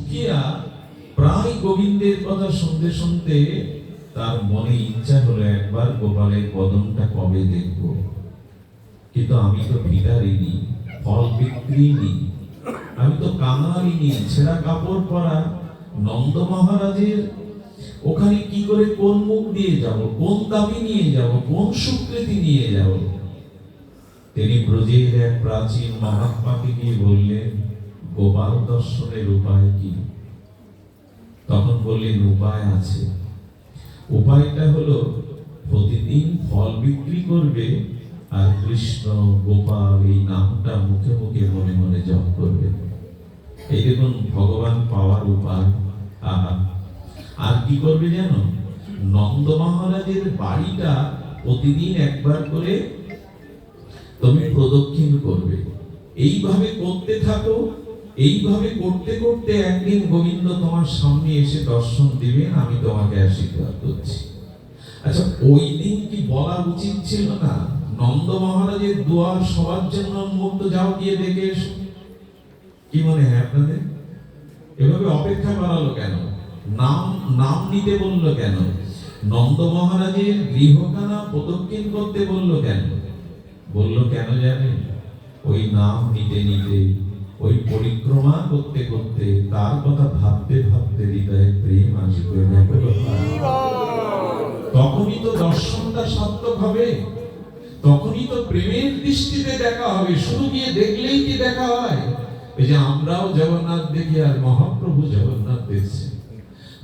সুখিয়া প্রায় গোবিন্দের কথা শুনতে শুনতে তার মনে ইচ্ছা হলো একবার গোপালের কবে দেখব। কিন্তু আমি তো ফল বিক্রিনি আমি তো ছেঁড়া কাপড় পরা নন্দ মহারাজের। ওখানে কি করে কোন মুখ দিয়ে যাব, কোন দাবি নিয়ে যাব, কোন স্বীকৃতি নিয়ে যাব? তিনি ব্রজের এক প্রাচীন মহাত্মাকে গিয়ে বললেন গোপাল দর্শনের উপায় কি? তখন বললেন উপায় আছে। উপায়টা হলো, প্রতিদিন ফল বিক্রি করবে আর কৃষ্ণ, গোপাল এই নামটা মুখে মুখে মনে মনে জপ করবে। এই দেখুন, ভগবান পাওয়ার উপায়। আহা। আর কি করবে জানো নন্দ মহারাজের বাড়িটা প্রতিদিন একবার করে তুমি প্রদক্ষিণ করবে। এইভাবে করতে থাকো এইভাবে করতে করতে একদিন গোবিন্দ তোমার সামনে এসে দর্শন দিবেন, আমি তোমাকে আশীর্বাদ করছি। আচ্ছা ওই দিন কি বলা উচিত ছিল না? নন্দ মহারাজের দুয়ার সবার জন্য উন্মুক্ত, যাও গিয়ে দেখে এসো। কি মনে হয় আপনাদের? এভাবে অপেক্ষা করালো কেন? নাম নাম নিতে বলল কেন? নন্দ মহারাজের গৃহখানা প্রদক্ষিণ করতে বলল কেন? বলল কেন জানেন? ওই নাম নিতে নিতে ওই পরিক্রমা করতে করতে, তার কথা ভাবতে ভাবতে হৃদয়ে প্রেম আসবে তখনই তো দর্শনটা সার্থক হবে। তখনই তো প্রেমের দৃষ্টিতে দেখা হবে। শুধু গিয়ে দেখলেই কি দেখা হয়? এই যে আমরাও জগন্নাথ দেখি আর মহাপ্রভু জগন্নাথ দেখছে।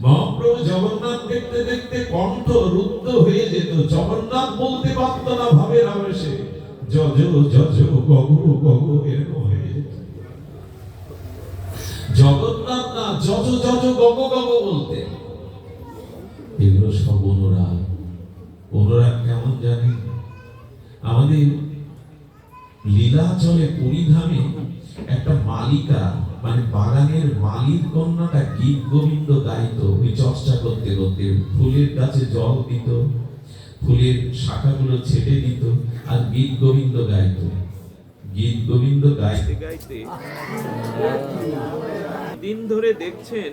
মহাপ্রভু জগন্নাথ দেখতে দেখতে কণ্ঠ রুদ্ধ হয়ে যেত। জগন্নাথ বলতে পারতো না ভাবের আবেশে জজ জজ গগু গগু, এরকম হয়ে যেত। জগন্নাথ না যজ যজ গগ গগ বলতে। এগুলো সব অনুরাগ। অনুরাগ কেমন জানি? আমাদের লীলাচলে পরিধামে একটা মালিকা মানে বাগানের মালিক কন্যাটা গীত গোবিন্দ গাইতো। ওই চর্চা করতে করতে ফুলের গাছে জল দিত, ফুলের শাখাগুলো ছেটে দিত আর গীত গোবিন্দ গাইতো। গীত গোবিন্দ গাইতে। গাইতে। দিন ধরে দেখছেন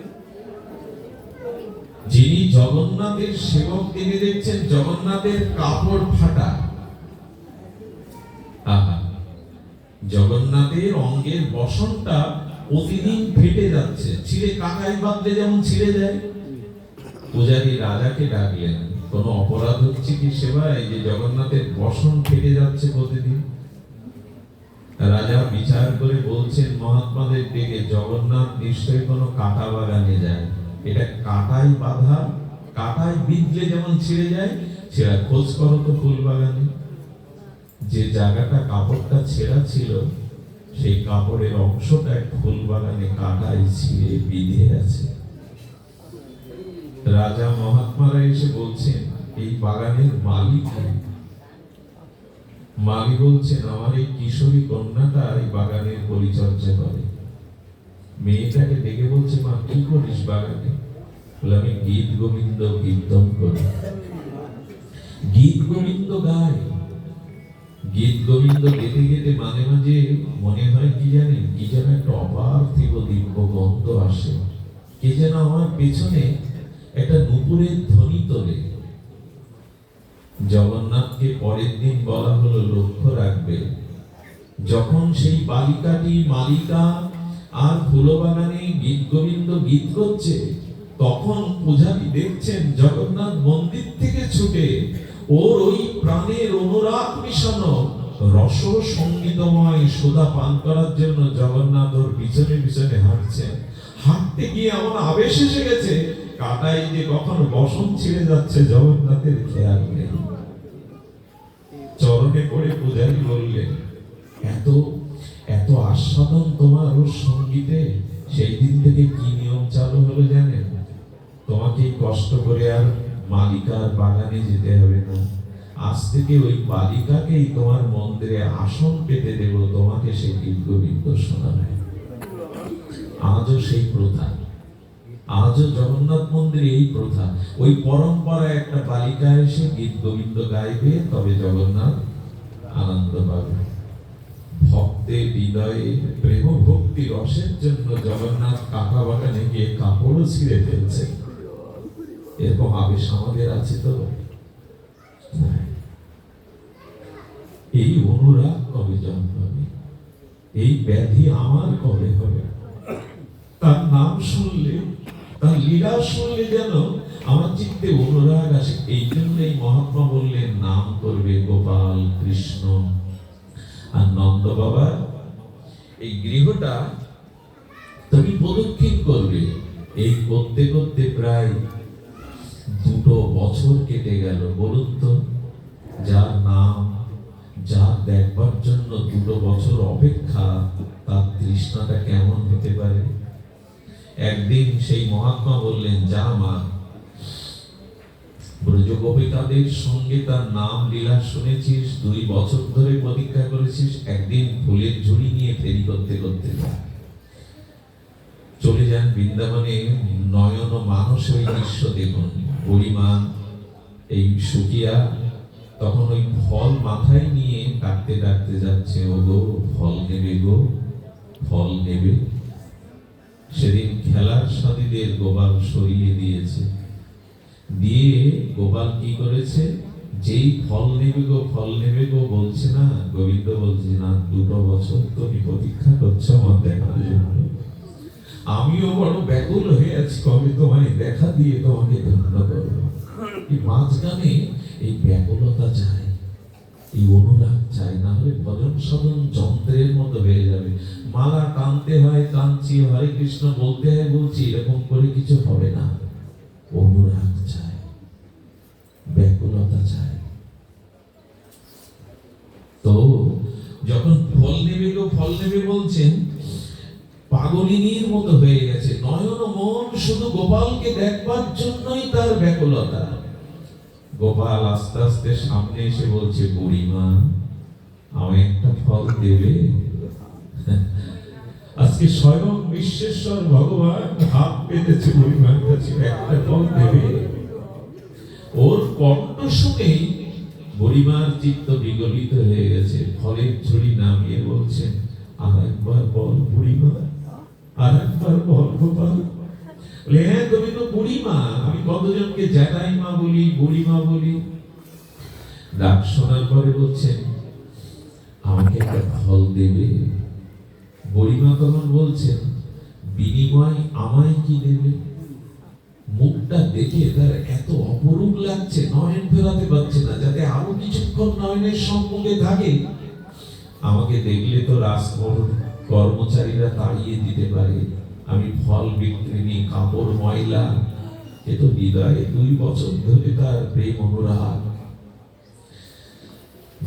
যিনি জগন্নাথের সেবক তিনি দেখছেন জগন্নাথের কাপড় ফাটা। আহা। জগন্নাথের অঙ্গের বসনটা প্রতিদিন ফেটে যাচ্ছে। ছিঁড়ে কাকাই বাঁধলে যেমন ছিঁড়ে যায়। পূজারী রাজাকে ডাকলেন কোনো অপরাধ হচ্ছে কি সেবায়? যে জগন্নাথের বসন ফেটে যাচ্ছে প্রতিদিন। রাজা বিচার করে বলছেন, মহাত্মাদের ডেকে জগন্নাথ নিশ্চয়ই কোনো কাটা বাগানে যায় এটা কাটাই বাধা, কাটাই বিঁধলে যেমন ছিঁড়ে যায়, সেটা খোঁজ করো তো ফুল বাগানে। যে জায়গাটা কাপড়টা ছেঁড়া ছিল, সেই কাপড়ের অংশটা এক ফুল বাগানে কাটাই ছিঁড়ে বিঁধে আছে। রাজা মহাত্মারা এসে বলছেন, এই বাগানের মালিক? মালি বলছেন, আমার এই কিশোরী কন্যাটা এই বাগানের পরিচর্যা করে। মেয়েটাকে ডেকে বলছে, মা, কি করিস বাগানে? আমি গীত গোবিন্দ কীর্তন করি। গীত গোবিন্দ গায়। গীত গোবিন্দ গেতে গেতে মাঝে মাঝে মনে হয় কি জানেন, কি যেন একটা অপার্থিব দিব্য গন্ধ আসে। কে যেন আমার পেছনে একটা নুপুরের ধ্বনি তোলে। জগন্নাথকে পরের দিন বলা হলো, লক্ষ্য রাখবে। যখন সেই বালিকাটি মালিকা আর ফুলবাগানে গীত গোবিন্দ গীত করছে, তখন পূজারী দেখছেন জগন্নাথ মন্দির থেকে ছুটে ওর ওই প্রাণের অনুরাগ মিশানো রস সঙ্গীতময় সোদা পান করার জন্য জগন্নাথ ওর পিছনে পিছনে হাঁটছেন। হাঁটতে গিয়ে আমার আবেশ এসে গেছে কাটাই যে কখন বসন ছিঁড়ে যাচ্ছে, জগন্নাথের খেয়াল নেই। চরণে পড়ে পূজারী বললেন, এত এত আস্বাদন তোমার ওর সঙ্গীতে? সেই দিন থেকে কি নিয়ম চালু হলো জানেন? তোমাকে কষ্ট করে আর মালিকার বাগানে যেতে হবে না। আজ থেকে ওই বালিকাকেই তোমার মন্দিরে আসন পেতে দেব, তোমাকে সেই গীত গোবিন্দ শোনাবে। আজও সেই প্রথা। আজও জগন্নাথ মন্দিরে এই প্রথা। ওই পরম্পরায় একটা বালিকা এসে গীত গোবিন্দ গাইবে, তবে জগন্নাথ আনন্দ পাবে। ভক্তের হৃদয়ে প্রেম ভক্তি রসের জন্য জগন্নাথ কাকা বাগানে গিয়ে কাপড়ও ছিঁড়ে ফেলছে। এরকম আবেশ আমাদের আছে তো? এই অনুরাগ কবে জন্মাবে? এই ব্যাধি আমার কবে হবে? তার নাম শুনলে তার লীলা শুনলে যেন আমার চিত্তে অনুরাগ আসে। এই জন্যই মহাত্মা বললেন, নাম করবে গোপাল কৃষ্ণ। আর নন্দ বাবা, এই গৃহটা তুমি প্রদক্ষিণ করবে। এই করতে করতে প্রায় দুটো বছর কেটে গেল, বলুন তো। যার নাম, যার দেখবার জন্য দুটো বছর অপেক্ষা, তার তৃষ্ণাটা কেমন হতে পারে? একদিন সেই মহাত্মা বললেন, যা মা ব্রজগোপিকাদের সঙ্গে তার নাম লীলা শুনেছিস, দুই বছর ধরে প্রতীক্ষা করেছিস, একদিন ফুলের ঝুড়ি নিয়ে ফেরি করতে করতে। চলে যান বৃন্দাবনে, নয়ন মানুষ ওই দৃশ্য দেখুন। বুড়িমা এই সুকিয়া তখন ওই ফল মাথায় নিয়ে ডাকতে ডাকতে যাচ্ছে ও গো ফল নেবে গো, ফল নেবে। সেদিন খেলার সাথীদের গোপাল সরিয়ে দিয়েছে। দিয়ে গোপাল কি করেছে? যেই ফল নেবে গো, ফল নেবে গো বলছে না, গোবিন্দ বলছে, না, দুটো বছর তুমি প্রতীক্ষা করছ আমার দেখার জন্য। আমিও বড় ব্যাকুল হয়ে আছি, কবে তোমায় দেখা দিয়ে তোমাকে ধন্য করব? মাঝখানে এই ব্যাকুলতা চাই এই অনুরাগ চাই, না হলে ভজন সাধন যন্ত্রের মতো হয়ে যাবে। মালা টানতে হয় টানছি হরে কৃষ্ণ বলতে হয়, বলছি, এরকম করে কিছু হবে না। অনুরাগ চাই, ব্যাকুলতা চাই। তো যখন ফল নেবে গো, ফল নেবে বলছেন, পাগলিনীর মতো হয়ে গেছে। নয়ন মন শুধু গোপালকে দেখবার জন্যই তার ব্যাকুলতা। গোপাল আস্তে আস্তে সামনে এসে বলছে, বুড়িমা, আমায় একটা ফল দেবে? আজকে স্বয়ং বিশ্বেশ্বর ভগবান হাত পেতেছে, বুড়িমার কাছে একটা ফল দেবে? ওর কণ্ঠ শুনেই বুড়িমার চিত্ত বিগলিত হয়ে গেছে। ফলের ঝুড়ি নামিয়ে বলছেন আর একবার বল বুড়িমা, আর একবার বল গোপাল। বলে হ্যাঁ তুমি তো বুড়িমা, আমি কতজনকে জ্যাঠাই মা বলি, বুড়িমা বলি? ডাক শোনার পরে বলছেন, আমাকে একটা ফল দেবে। বুড়িমা তখন বলছেন, বিনিময় আমায় কি দেবে? মুখটা দেখে তার এত অপরূপ লাগছে, নয়ন ফেরাতে পারছে না, যাতে আরও কিছুক্ষণ নয়নের সম্মুখে থাকে। আমাকে দেখলে তো রাজকর কর্মচারীরা তাড়িয়ে দিতে পারে। আমি ফল বিক্রিনি কাপড়, ময়লা। এ তো হৃদয়ে দুই বছর ধরে তার প্রেম অনুরাগ।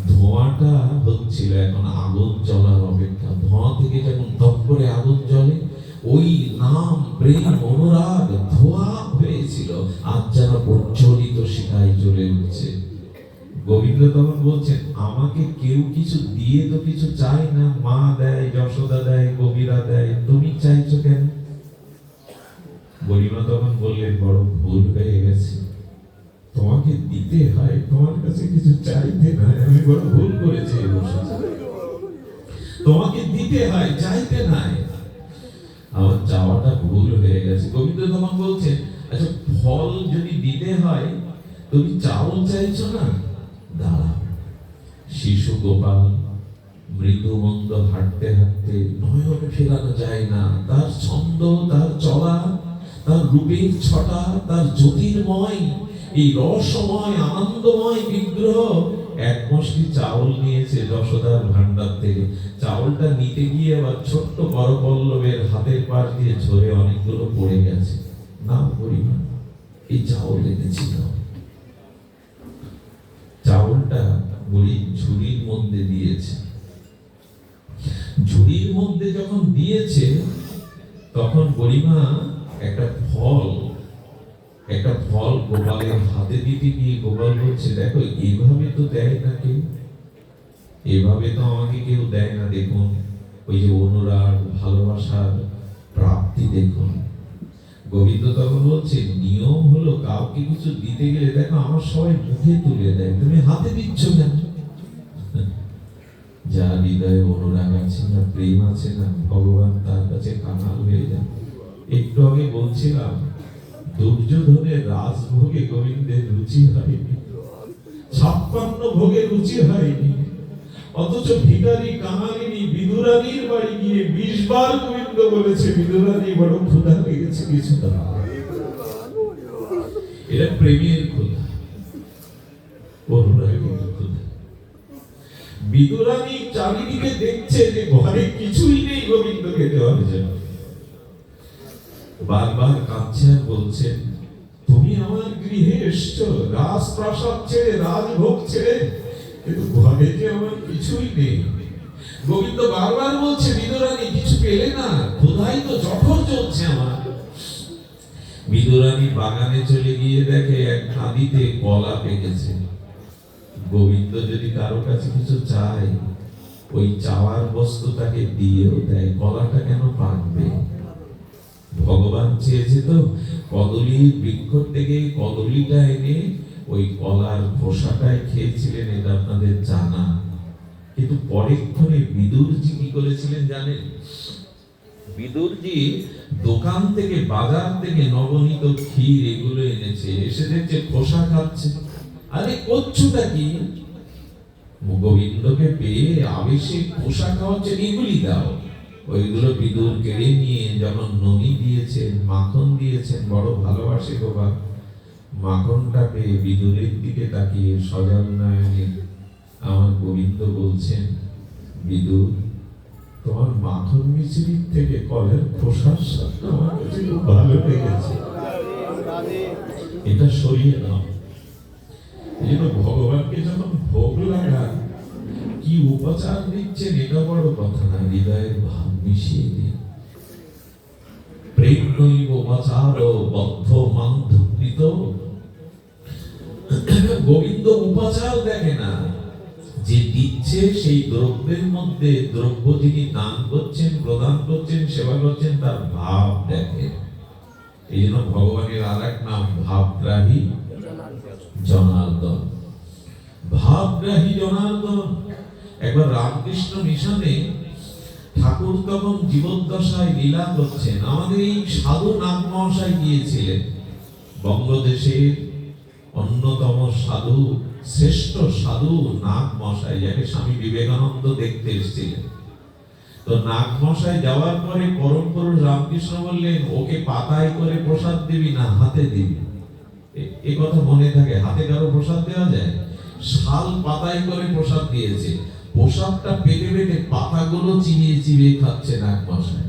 ধোঁয়াটা হচ্ছিল এখন আগুন জ্বলার অপেক্ষা। ধোঁয়া থেকে যখন তপ করে আগুন জ্বলে, ওই নাম, প্রেম, অনুরাগ ধোঁয়া হয়েছিল। আজ যেন প্রজ্বলিত শিখায় জ্বলে উঠছে। গোবিন্দ তখন বলছেন, আমাকে কেউ কিছু দিয়ে তো কিছু চায় না। মা দেয়, যশোদা দেয়, কবিরা দেয়। তুমি চাইছো কেন? গরিমা তখন বললেন, বড় ভুল হয়ে গেছে। তোমাকে দিতে হয়, তোমার কাছে কিছু চাইতে নাই আমি বড় ভুল করেছি তোমাকে দিতে হয়, চাইতে নাই আমার চাওয়াটা ভুল হয়ে গেছে। গোবিন্দ তখন বলছে আচ্ছা ফল যদি দিতে হয়, তুমি চাউল চাইছো না? দাঁড়াও। শিশু গোপাল, মৃদু মন্দ হাঁটতে হাঁটতে নয়ন ফেরানো যায় না। তার ছন্দ, তার চলা তার রূপের ছটা, তার জ্যোতির্ময়, এই রসময় আনন্দময় বিগ্রহ এক মুষ্টি চাউল নিয়েছে যশোদার ভান্ডার থেকে। চাউলটা নিতে গিয়ে আবার ছোট্ট করপল্লবের হাতের পাশ দিয়ে ঝরে অনেকগুলো পড়ে গেছে। না পরিমাণ, এই চাউল এনেছিল। চাউলটা বুড়ি ঝুড়ির মধ্যে দিয়েছে। ঝুড়ির মধ্যে যখন দিয়েছে, তখন গরিমা একটা ফল একটা ফল গোপালের হাতে দিতে গিয়ে গোপাল বলছে, দেখো এইভাবে তো দেয় না কেউ। এভাবে তো আমাকে কেউ দেয় না, দেখুন। ওই যে অনুরাগ, ভালোবাসার প্রাপ্তি দেখুন। গোবিন্দ তখন বলছে, নিয়ম হলো কাউকে কিছু দিতে গেলে, দেখো, আমার সবাই মুখে তুলে দেয়। তুমি হাতে দিচ্ছ কেন? যার হৃদয়ে অনুরাগ আছে না, প্রেম আছে না, ভগবান তার কাছে কাঙাল হয়ে যায়। একটু আগে বলছিলাম, দুর্যোধনের রাজভোগে গোবিন্দের রুচি হয়নি। ছাপ্পান্ন ভোগে রুচি হয়নি। অথচ ভিখারি কাঙালিনী বিদুরানীর বাড়ি গিয়ে বিশ বার গোবিন্দ বলেছে, বিদুরানী বড় ক্ষুধা লেগেছে কিছু এটা প্রেমের ক্ষুধা, অনুরাগের ক্ষুধা। বিদুরানী চারিদিকে দেখছে যে ঘরে কিছুই নেই গোবিন্দকে দেওয়ার জন্য। বারবার কাঁদছে আর বলছেন, তুমি আমার গৃহে এসছো, রাজপ্রাসাদ ছেড়ে, রাজভোগ ছেড়ে, কিন্তু ঘরে যে আমার কিছুই নেই। গোবিন্দ বারবার বলছে, বিদুরানী, কিছু পেলে না ক্ষুধাই তো জঠর চলছে আমার। বিদুরানী বাগানে চলে গিয়ে দেখে এক নাদিতে কলা পেকেছে। গোবিন্দ যদি কারও কাছে কিছু চায়, ওই চাওয়ার বস্তু তাকে দিয়েও দেয়, কলাটা কেন পাকবে? ভগবান চেয়েছে তো কদলী বৃক্ষ থেকে কদলীটা এনে ওই কলার খোসাটাই খেয়েছিলেন, এটা আপনাদের জানা। কিন্তু পরেক্ষণে বিদুরজি কি করেছিলেন জানেন? বিদুরজি দোকান থেকে, বাজার থেকে নবনীত ক্ষীর এগুলো এনেছে, এসে দেখছে খোসা খাচ্ছে। আরে করছোটা কি? গোবিন্দকে পেয়ে আবেশে খোসা খাওয়াচ্ছেন, এগুলি দাও। ওইগুলো বিদুর কেড়ে নিয়ে যেমন ননি দিয়েছেন, মাখন দিয়েছেন, বড় ভালোবাসে গোবা মাখনটা পেয়ে বিদুরের দিকে তাকিয়ে সজল নয়নে আমার গোবিন্দ বলছেন, বিদুর, তোমার মাখন মিশ্রির থেকে কলের খোসার সাথে আমার কাছে খুব ভালো লেগেছে। এটা সরিয়ে নাও এই জন্য ভগবানকে যখন ভোগ লাগান কি উপচার দিচ্ছেন, এটা বড় কথা না, হৃদয়ের ভাব মিশিয়ে দিন প্রেম নৈব বদ্ধ মান্ধকৃত গোবিন্দ দেখে না, যে দিচ্ছে সেই দ্রব্যের মধ্যে, দ্রব্য দান করছেন, প্রদান করছেন, সেবা করছেন, তার ভাব দেখে। এই জন্য ভগবানের আর এক নাম, ভাবগ্রাহী জনার্দন। ভাবগ্রাহী জনার্দন একবার রামকৃষ্ণ মিশনে ঠাকুর তখন জীবদ্দশায় লীলা করছেন। আমাদের এই সাধু নাগ মহাশয় গিয়েছিলেন। বঙ্গদেশের অন্যতম সাধু, শ্রেষ্ঠ সাধু নাগ যাকে স্বামী বিবেকানন্দ দেখতে এসেছিলেন। তো নাগ মশাই যাওয়ার পরে পরম পুরুষ রামকৃষ্ণ বললেন, ওকে পাতায় করে প্রসাদ দিবি না, হাতে দিবি? এ কথা মনে থাকে, হাতে কারও প্রসাদ দেওয়া যায়? শাল পাতায় করে প্রসাদ দিয়েছে। প্রসাদটা পেটে পেটে পাতাগুলো চিবিয়ে চিবিয়ে খাচ্ছে নাগ মশাই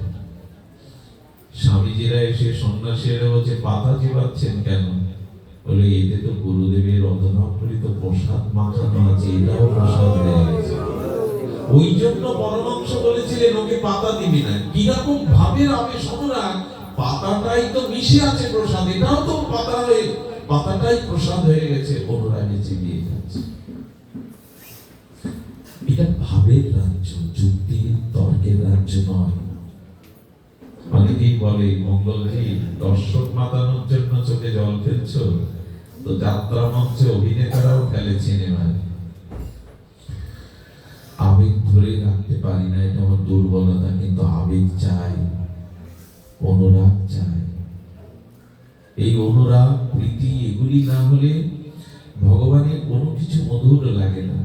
স্বামীজিরা এসে সন্ন্যাসীরা পাতা চিবাচ্ছেন কেন? বলে, এতে তো গুরুদেবের প্রসাদ এটাও প্রসাদ দেয়া গেছে ওই জন্য পরমাংশ বলেছিলেন, ওকে পাতা দিবি না। কীরকম ভাবে আবেশ অনুরাগ পাতাটাই তো মিশে আছে প্রসাদ, এটাও তো পাতা হয়ে, পাতাটাই প্রসাদ হয়ে গেছে অনুরাগে চিবিয়ে যাচ্ছে এটা ভাবের রাজ্য যুক্তি তর্কের রাজ্য নয়। অনেকেই বলে মঙ্গলজি দর্শক মাতানোর জন্য চোখে জল ফেলছো? তো যাত্রা মঞ্চে অভিনেতারাও ফেলে সিনেমায়। আবেগ ধরে রাখতে পারি না, এটা আমার দুর্বলতা, কিন্তু আবেগ চাই, অনুরাগ চাই। এই অনুরাগ, প্রীতি, এগুলি না হলে ভগবানের কোনো কিছু মধুর লাগে না।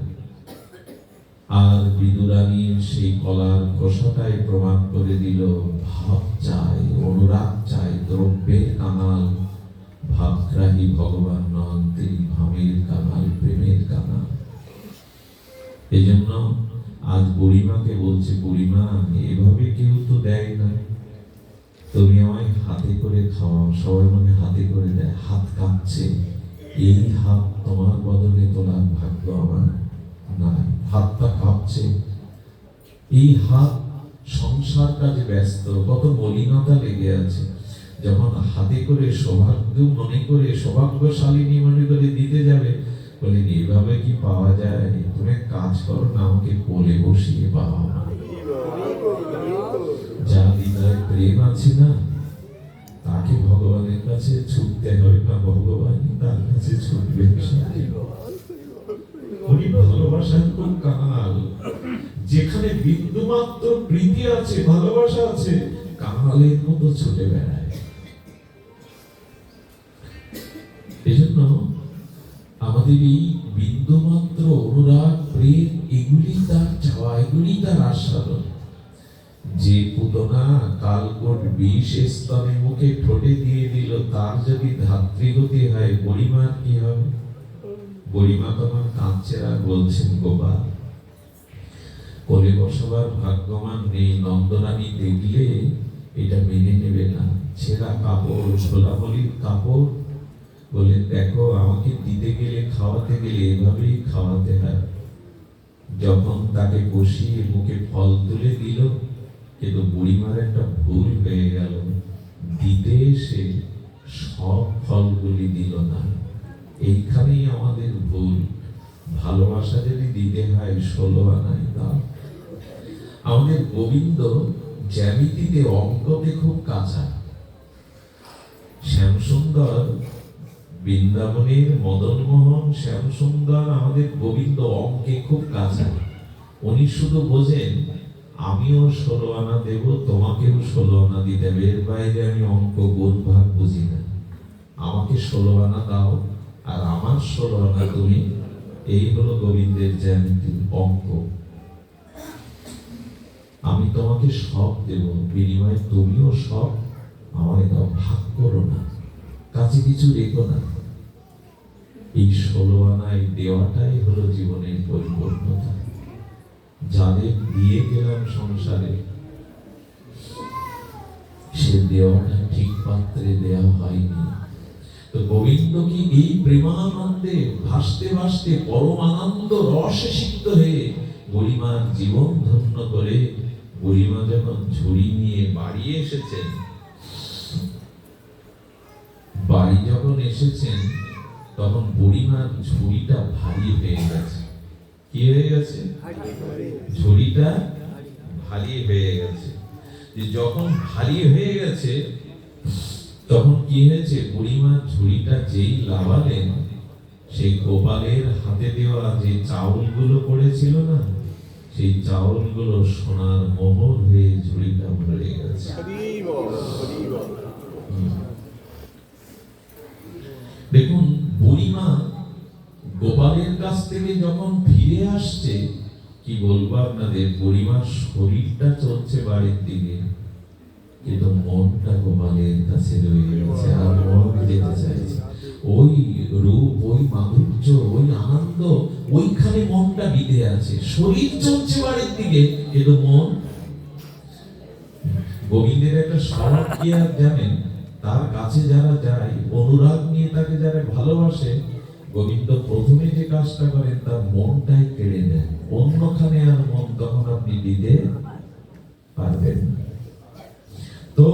আর বিদুরানীর সেই কলার খোসাটাই প্রমাণ করে দিল ভাব চাই, অনুরাগ চাই, দ্রব্যের কানাল ভাবগ্রাহী ভগবান নন, তিনি ভাবের কানাল প্রেমের কানাল এই জন্য আজ বুড়িমাকে বলছে, বুড়িমা, এভাবে কেউ তো দেয় না। তুমি আমায় হাতে করে খাওয়াও, সবাই মানে হাতে করে দেয়, হাত কাঁপছে। এই হাত তোমার বদলে তোলার ভাগ্য আমার। নাই। হাতটা কাঁপছে এই হাত সংসার কাজে ব্যস্ত, কত মলিনতা লেগে আছে। যখন হাতে করে সৌভাগ্য, মনে করে সৌভাগ্যশালিনী মনে করে দিতে যাবে, বলে এভাবে কি পাওয়া যায় তুমি কাজ করো না, আমাকে কোলে বসিয়ে পাওয়া যা হৃদয়ে প্রেম আছে না, তাকে ভগবানের কাছে ছুটতে হয় না ভগবান তার কাছে ছুটবে। ভালোবাসার তো কাল যেখানে বিন্দুমাত্র প্রীতি আছে, ভালোবাসা আছে কাঙালের মতো ছুটে বেড়ায়। এজন্য আমাদের এই বিন্দুমাত্র অনুরাগ, প্রেম, এগুলি তার চাওয়া, এগুলি তার আস্বাদন। যে পুতনা কালকোট বিষ স্তনে মুখে ঠোঁটে দিয়ে দিল, তার যদি ধাত্রীগতি হয়, পরিমাণ কি হবে? গরিমা তখন কাঁদছে আর বলছেন গোপাল কোলে বসবার ভাগ্যবান নেই নন্দরানী দেখলে এটা মেনে নেবে না। ছেঁড়া কাপড় ছোলাবলির কাপড়। বলে, দেখো, আমাকে দিতে গেলে, খাওয়াতে গেলে এভাবেই খাওয়াতে হয়। যখন তাকে বসিয়ে মুখে ফল তুলে দিল, কিন্তু বুড়িমার একটা ভুল হয়ে গেল। দিতে এসে সব ফলগুলি দিল না। এইখানেই আমাদের ভুল ভালোবাসা যদি দিতে হয় ষোলো আনায় দাও। আমাদের গোবিন্দ জ্যামিতিতে অঙ্কতে খুব কাঁচা শ্যামসুন্দর, বৃন্দাবনের মদনমোহন শ্যামসুন্দর আমাদের গোবিন্দ অঙ্কে খুব কাঁচা উনি শুধু বোঝেন, আমিও ষোলো আনা দেব, তোমাকেও ষোলো আনা দিতে হবে। এর বাইরে আমি অঙ্ক গুণ ভাগ বুঝি না। আমাকে ষোলো আনা দাও। আর আমার আনা তুমি, এই হলো গোবিন্দের জ্যামিতি অঙ্ক। আমি তোমাকে সব দেব, বিনিময়ে তুমিও সব আমাকে দাও, ভাগ করো না, কাছে কিছু রেখো না। এই ষোলো আনায় দেওয়াটাই হলো জীবনের পরিপূর্ণতা। যাদের দিয়ে গেলাম সংসারে, সে দেওয়াটা ঠিক পাত্রে দেওয়া হয়নি। তো গোবিন্দ কি এই প্রেমানন্দে ভাসতে ভাসতে পরম আনন্দ রসে সিক্ত হয়ে গরিমার জীবন ধন্য করে গরিমা যখন ঝুড়ি নিয়ে বাড়ি এসেছেন? বাড়ি যখন এসেছেন, তখন বুড়িমার ঝুড়িটা ভারী হয়ে গেছে। কি হয়ে গেছে? ঝুড়িটা ভারী হয়ে গেছে। যে যখন ভারী হয়ে গেছে তখন কি হয়েছে? বুড়িমার ঝুড়িটা যেই লাভালেন সেই গোপালের হাতে দেওয়া যে চাউলগুলো পড়েছিল না, সেই চাউলগুলো সোনার মোহর হয়ে ঝুড়িটা ভরে গেছে। দেখুন, বুড়িমা গোপালের কাছ থেকে যখন ফিরে আসছে, কি বলব আপনাদের, বুড়িমার শরীরটা চলছে বাড়ির দিকে। কিন্তু মনটা গোপালের কাছে রয়ে আর মন যেতে চাইছে। ওই রূপ, ওই মাধুর্য, ওই আনন্দ, ওইখানে মনটা বিধে আছে। শরীর চলছে বাড়ির দিকে, কিন্তু মন গোবিন্দের একটা স্বভাব কি আর জানেন? তার কাছে যারা যায়, অনুরাগ নিয়ে তাকে যারা ভালোবাসে, গোবিন্দ প্রথমে যে কাজটা করেন, তার মনটাই কেড়ে নেন। অন্যখানে আর মন তখন আপনি দিতে পারবেন না। তো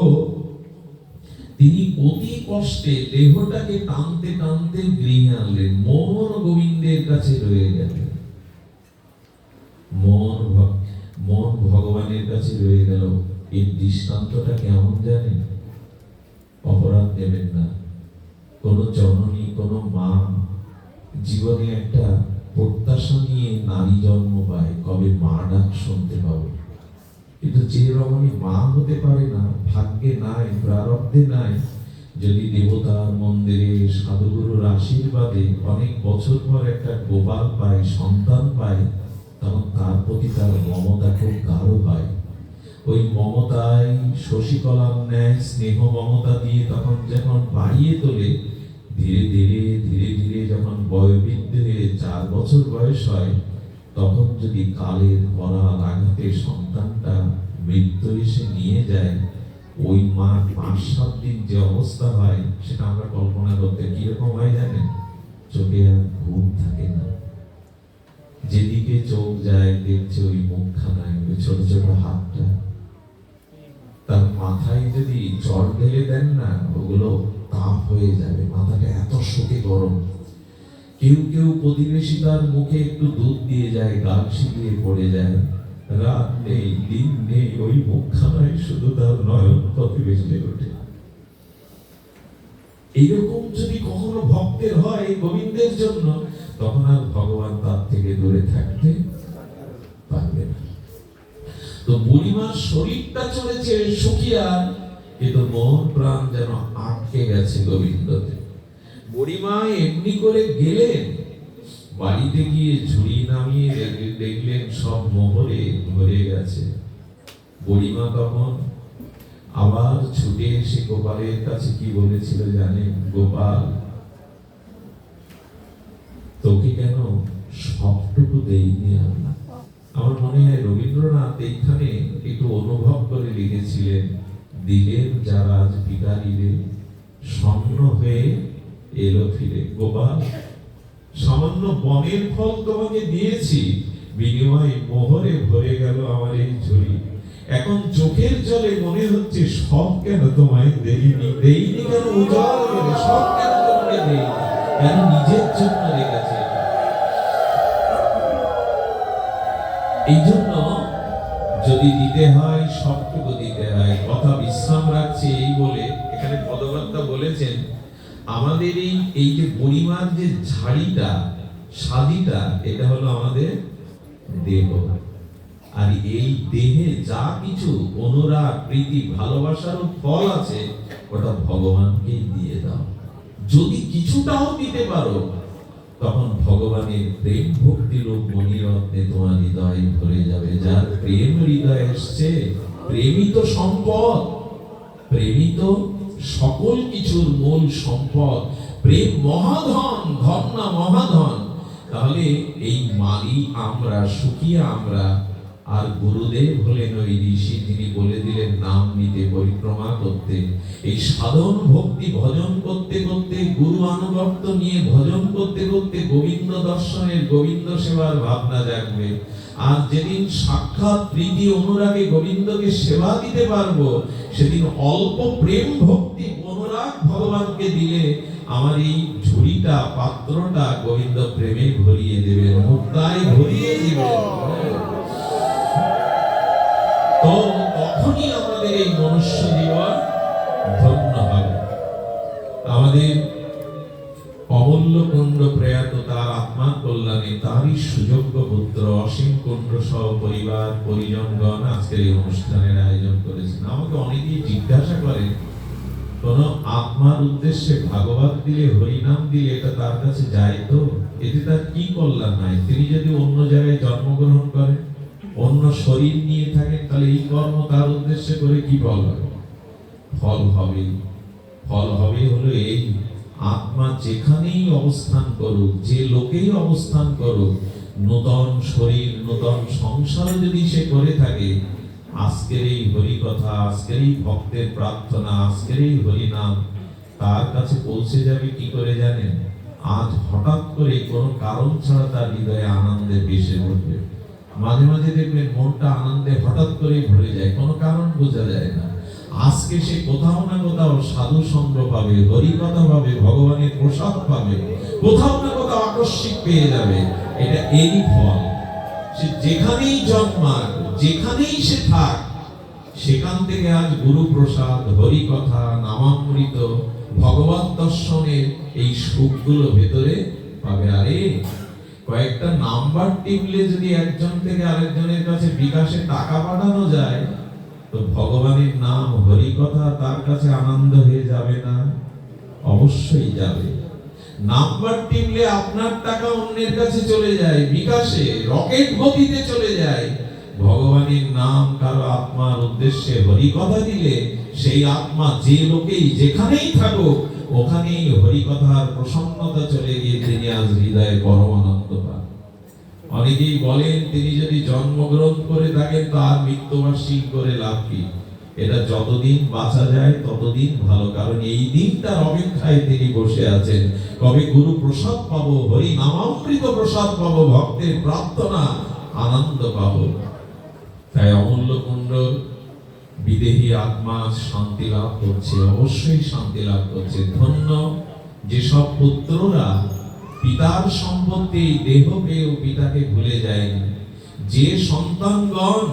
তিনি অতি কষ্টে দেহটাকে টানতে টানতে গৃহে আনলেন। মন গোবিন্দের কাছে রয়ে গেলেন মন মন ভগবানের কাছে রয়ে গেল। এই দৃষ্টান্তটা কেমন জানেন? অপরাধ দেবেন না। কোনো জননী, কোনো মা জীবনে একটা প্রত্যাশা নিয়ে নারী জন্ম পায়। কবে মা ডাক শুনতে পাবে? কিন্তু যে রমণী মা হতে পারে না, ভাগ্যে নাই, প্রারব্ধে নাই, যদি দেবতার মন্দিরে সাধুগুরুর আশীর্বাদে অনেক বছর পর একটা গোপাল পায়, সন্তান পায়, তখন তার প্রতি তার মমতা খুব গাঢ় হয়। ওই মমতায় শশীকলার ন্যায়, স্নেহ, মমতা দিয়ে তখন যখন বাড়িয়ে তোলে, ধীরে ধীরে ধীরে ধীরে যখন বয়োবৃদ্ধ হয়ে চার বছর বয়স হয় তখন যদি কালের করাল আঘাতে সন্তানটা মৃত্যু এসে নিয়ে যায়, ওই মা পাঁচ, সাত দিন যে অবস্থা হয়, সেটা আমরা কল্পনা করতে কীরকম হয় জানেন? চোখে আর ঘুম থাকে না। যেদিকে চোখ যায়, দেখছে ওই মুখখানায় ওই ছোট ছোট হাতটা। তার মাথায় যদি চর ঢেলে দেন না, ওগুলো তাপ হয়ে যাবে। মাথাটা এত শোকে গরম। কেউ কেউ প্রতিবেশী তার মুখে একটু দুধ দিয়ে যায় গাল শিখিয়ে পড়ে যায়। রাত নেই, দিন নেই, ওই মুখখানায় শুধু তার নয়ন ভেসে ওঠে এইরকম যদি কখনো ভক্তের হয় গোবিন্দের জন্য, তখন আর ভগবান তার থেকে দূরে থাকতে পারবে না। তো বুড়িমার শরীরটা চলেছে শুকিয়া কিন্তু মন প্রাণ যেন আটকে গেছে গোবিন্দতে। বুড়িমা এমনি করে গেলেন। বাড়িতে গিয়ে ঝুড়ি নামিয়ে দেখলেন সব মোহরে ভরে গেছে। বুড়িমা তখন আবার ছুটে এসে গোপালের কাছে কি বলেছিল জানেন? গোপাল, তোকে কেন সবটুকু দেইনি আমি আমার মনে হয় রবীন্দ্রনাথ এইখানে একটু অনুভব করে লিখেছিলেন, দিলেন যারা আজ ভিকারীরে স্বর্ণ হয়ে এলো ফিরে। গোপাল, সামান্য বনের ফল তোমাকে দিয়েছি, বিনিময়ে মোহরে ভরে গেল আমার এই ঝুড়ি। এখন চোখের জলে মনে হচ্ছে সব কেন তোমায় দেইনি। দেইনি কেন উজাড় করে, সব কেন তোমাকে দেইনি। কেন নিজের জন্য রেখেছি এই জন্য যদি দিতে হয়, সবটুকু দিতে হয়। কথা বিশ্রাম রাখছে এই বলে এখানে পদকর্তা বলেছেন আমাদের এই এই যে পরিমাণ যে ঝাড়িটা সাদিটা এটা হলো আমাদের দেহ। আর এই দেহে যা কিছু অনুরাগ, প্রীতি, ভালোবাসারও ফল আছে, ওটা ভগবানকেই দিয়ে দাও। যদি কিছুটাও দিতে পারো, তখন ভগবানের প্রেম ভক্তি রূপ মণিরত্নে তোমার হৃদয় ভরে যাবে। যার প্রেম হৃদয় এসছে, প্রেমিত সম্পদ প্রেমই তো সকল কিছুর মূল সম্পদ, প্রেম মহাধন, ধন না মহাধন, তাহলে এই মালি আমরা সুখিয়া আমরা। আর গুরুদেব হলেন ওই ঋষি, তিনি বলে দিলেন, নাম নিতে পরিক্রমা করতে। এই সাধন ভক্তি ভজন করতে করতে, গুরু আনুগত্য নিয়ে ভজন করতে করতে, গোবিন্দ দর্শনের, গোবিন্দ সেবার ভাবনা জাগবে। আর যেদিন সাক্ষাৎ প্রীতি অনুরাগে গোবিন্দকে সেবা দিতে পারব, সেদিন অল্প প্রেম ভক্তি অনুরাগ ভগবানকে দিলে আমার এই ঝুড়িটা, পাত্রটা গোবিন্দ প্রেমে ভরিয়ে দেবেন মুক্তায় ভরিয়ে দিবেন তো তখনই আমাদের এই মনুষ্য জীবন ধন্য হবে। আমাদের অমূল্য কুণ্ড প্রয়াত তারই সুযোগ্য পুত্র অসীম কুণ্ড সহ পরিবার, পরিজনগণ আজকের এই অনুষ্ঠানের আয়োজন করেছেন। আমাকে অনেকেই জিজ্ঞাসা করেন কোন আত্মার উদ্দেশ্যে ভাগবত দিলে, হরিনাম দিলে এটা তার কাছে যায় তো? এতে তার কি কল্যাণ নাই তিনি যদি অন্য জায়গায় জন্মগ্রহণ করেন, অন্য শরীর নিয়ে থাকেন, তাহলে এই কর্ম তার উদ্দেশ্যে করে কি ফল হবে? ফল হবে ফল হবে হলো এই আত্মা যেখানেই অবস্থান করুক, যে লোকেই অবস্থান করুক, নূতন শরীর, নূতন সংসার যদি সে করে থাকে, আজকের এই হরি কথা আজকের এই ভক্তের প্রার্থনা, আজকের এই হরি নাম তার কাছে পৌঁছে যাবে কি করে জানেন? আজ হঠাৎ করে কোনো কারণ ছাড়া তার হৃদয়ে আনন্দে ভেসে উঠবে। মাঝে মাঝে দেখবেন মনটা আনন্দে হঠাৎ করে ভরে যায়, কোনো কারণ বোঝা যায় না। আজকে সে কোথাও না কোথাও সাধু সঙ্গ পাবে, হরি কথা পাবে, ভগবানের প্রসাদ পাবে, কোথাও না কোথাও আকস্মিক পেয়ে যাবে। এটা এরই ফল। সে যেখানেই জন্মাক, যেখানেই সে থাক, সেখান থেকে আজ গুরু প্রসাদ, হরি কথা, নামামৃত ভগবত দর্শনের এই সুখগুলো ভেতরে পাবে। আরে, কয়েকটা নাম্বার টিপলে যদি একজন থেকে আরেকজনের কাছে বিকাশে টাকা পাঠানো যায় তো ভগবানের নাম হরি কথা তার কাছে আনন্দ হয়ে যাবে না? অবশ্যই যাবে। নাম্বার টিপলে আপনার টাকা অন্যের কাছে চলে যায়, বিকাশে, রকেট গতিতে চলে যায়। ভগবানের নাম কারও আত্মার উদ্দেশ্যে হরি কথা দিলে সেই আত্মা যে লোকেই যেখানেই থাকুক, ওখানেই হরি কথার প্রসন্নতা চলে গিয়ে তিনি আজ হৃদয়ে পরম আনন্দ পান। অনেকেই বলেন, তিনি যদি জন্মগ্রহণ করে থাকেন, তার মৃত্যুবার্ষিক করে লাভ কি? এটা যতদিন বাঁচা যায়, ততদিন ভালো। কারণ এই দিনটার অপেক্ষায় তিনি বসে আছেন। কবে গুরু প্রসাদ পাবো, হরি নামামৃত প্রসাদ পাবো, ভক্তের প্রার্থনা আনন্দ পাবো। তাই অমূল্য কুণ্ডল, বিদেহী আত্মা শান্তি লাভ করছে, অবশ্যই শান্তি লাভ করছে। ধন্য যেসব পুত্ররা পিতার সম্পত্তি, দেহ পেয়েও পিতাকে ভুলে যায়নি। যে সন্তানগণ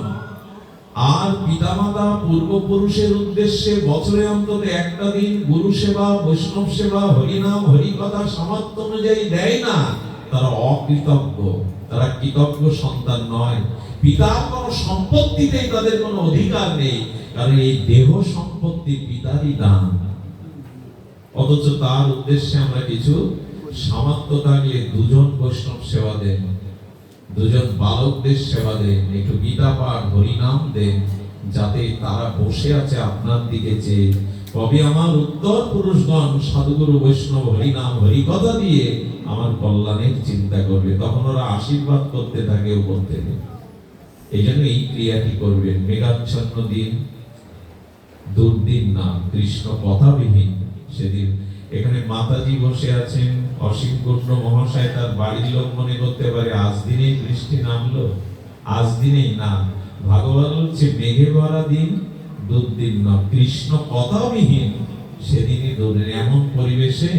আর পিতামাতা পূর্বপুরুষের উদ্দেশ্যে বছরে অন্তত একটা দিন গুরু সেবা, বৈষ্ণব সেবা, হরিনাম, হরিকথা, সামর্থ্য অনুযায়ী দেয় না, তারা অকৃতজ্ঞ। তারা কৃতজ্ঞ সন্তান নয়। পিতার কোনো সম্পত্তিতেই তাদের কোনো অধিকার নেই, কারণ এই দেহ সম্পত্তি পিতারই দান। অথচ তার উদ্দেশ্যে আমরা কিছু সামর্থ্য থাকলে দুজন বৈষ্ণব সেবা দেন, দুজন বালকদের সেবা দেন, একটু গীতা পাঠ, হরিনাম দেন, যাতে তারা বসে আছে আপনার দিকে চেয়ে। কবে আমার উত্তর পুরুষগণ, সাধুগুরু বৈষ্ণব, হরিনাম, হরিকথা দিয়ে আমার কল্যাণের চিন্তা করবে। তখন ওরা আশীর্বাদ করতে থাকে উপর থেকে। এই জন্য এই ক্রিয়াটি করবেন? মেঘাচ্ছন্ন দিন, দুর্দিন না, কৃষ্ণ কথাবিহীন। সেদিন এখানে মাতাজি বসে আছেন অসীম কুণ্ড মহাশয় তার বাড়ির লোক মনে করতে পারে, আজ দিনেই বৃষ্টি নামলো, আজ দিনেই না। ভাগবত হচ্ছে মেঘে ভরা দিন, দুর্দিন কৃষ্ণ কথাবিহীন সেদিনই দুদিন এমন পরিবেশে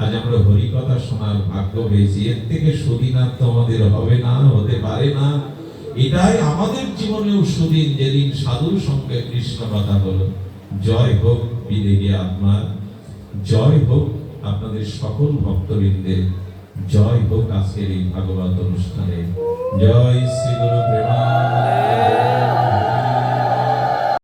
আজ আমরা হরি কথা শোনার ভাগ্য পেয়েছি। এর থেকে সুদিনার তো আমাদের হবে না, হতে পারে না। এটাই আমাদের জীবনেও সুদিন, যেদিন সাধুর সঙ্গে কৃষ্ণ কথা হলো জয় হোক বিদেহী আত্মার, জয় হোক আপনাদের সকল ভক্তবৃন্দের জয় হোক আজকের এই ভাগবত অনুষ্ঠানে। জয় শ্রী গুরু প্রেমা